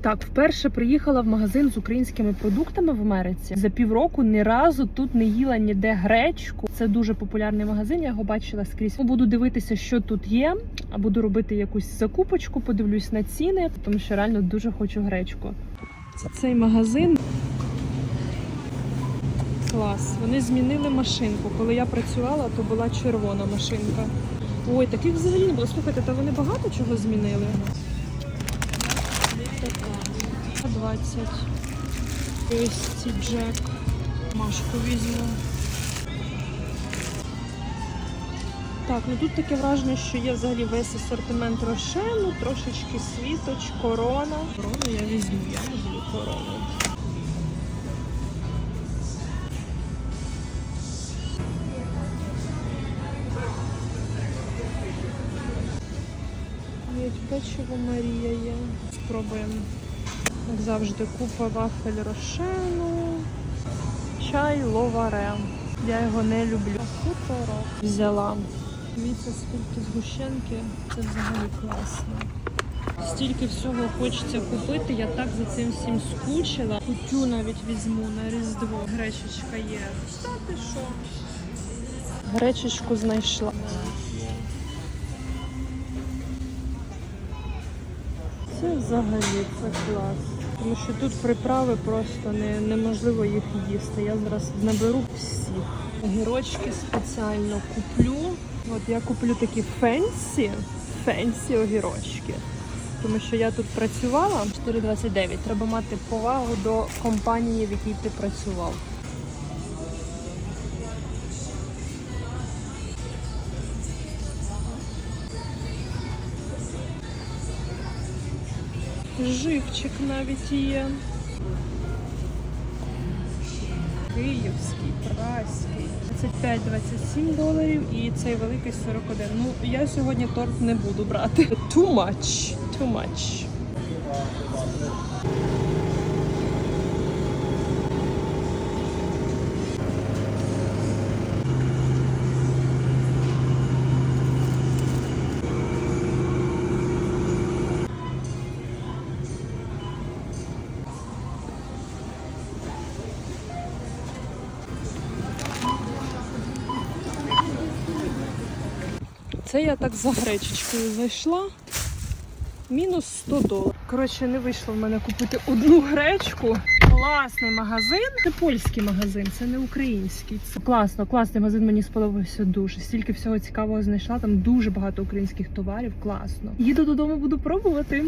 Так, вперше приїхала в магазин з українськими продуктами в Америці. За півроку ні разу тут не їла ніде гречку. Це дуже популярний магазин. Я його бачила скрізь. Буду дивитися, що тут є. А буду робити якусь закупочку, подивлюсь на ціни, тому що реально дуже хочу гречку. Цей магазин. Клас. Вони змінили машинку. Коли я працювала, то була червона машинка. Ой, таких взагалі не було. Слухайте, та вони багато чого змінили. 20. Ось Джек. Машку візьму. Так, ну тут таке враження, що є взагалі весь асортимент рошену, трошечки світоч, корона. Корону я візьму, я люблю корону. Печиво Марія є. Спробуємо. Як завжди, купа вафель рошену, чай ловаре. Я його не люблю. Хуторок взяла. Дивіться, скільки згущенки. Це взагалі класно. Стільки всього хочеться купити, я так за цим всім скучила. Кутю навіть візьму на Різдво. Гречечка є. Та ти що? Гречечку знайшла. Це взагалі це клас. Тому що тут приправи просто не, неможливо їх їсти. Я зараз наберу всіх. Огірочки спеціально куплю. От я куплю такі фенсі, фенсі огірочки. Тому що я тут працювала 4,29. Треба мати повагу до компанії, в якій ти працював. Живчик навіть є. Київський, праський. 25-27 доларів і цей великий 41. Ну, я сьогодні торт не буду брати. Too much. Too much. Це я так за гречечкою зайшла. Мінус 100 доларів. Коротше, не вийшло в мене купити одну гречку. Класний магазин. Це польський магазин, це не український. Це класно, класний магазин мені сподобався дуже. Стільки всього цікавого знайшла. Там дуже багато українських товарів. Класно. Їду додому, буду пробувати.